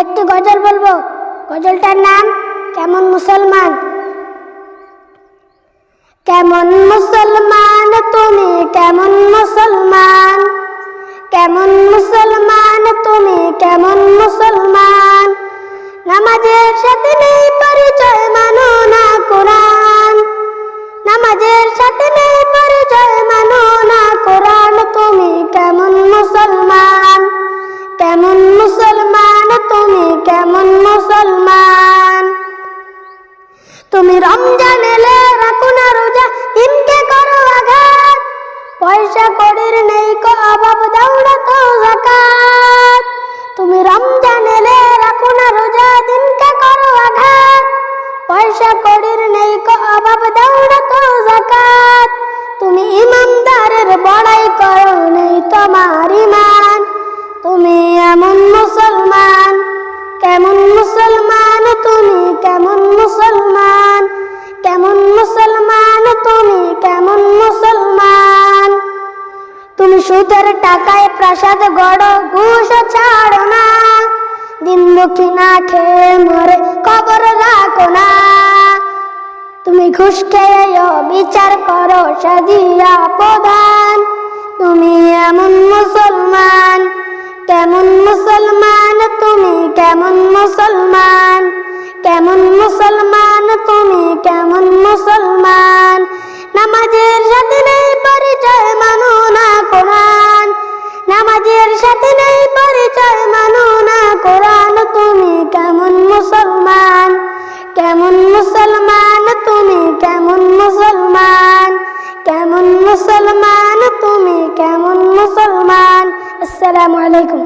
একটি গজল বলব? গজলটার নাম কেমন মুসলমান? কেমন মুসলমান তুমি? কেমন মুসলমান? কেমন মুসলমান তুমি? কেমন মুসলমান? নামাজের সাথে নেই পরিচয়, মানো না কোরআন। নামাজের সাথে নেই পরিচয়, মানো না কোরআন। তুমি রমজান এলে রাখো না রোজা, দিনকে করো আঘাত। পয়সা কড়ির নেই কো অভাব দৌড়া তো জাকাত। তুমি রমজান এলে রাখো না রোজা, দিনকে করো আঘাত। পয়সা কড়ির নেই কো অভাব দৌড়া তো জাকাত। তুমি ইমানদারের বড়াই করো, নেই তোমার ইমান। সুদের টাকায় প্রাসাদ গড়, ঘুষ ছাড়ো না। দিন দুঃখী না খেয়ে মরে কবর রাখো না। তুমি ঘুষ খেয়ে বিচার করো সাজিয়া প্রধান। তুমি এমন মুসলমান, কেমন মুসলমান, তুমি কেমন মুসলমান? তুমি কেমন মুসলমান আসসালামু আলাইকুম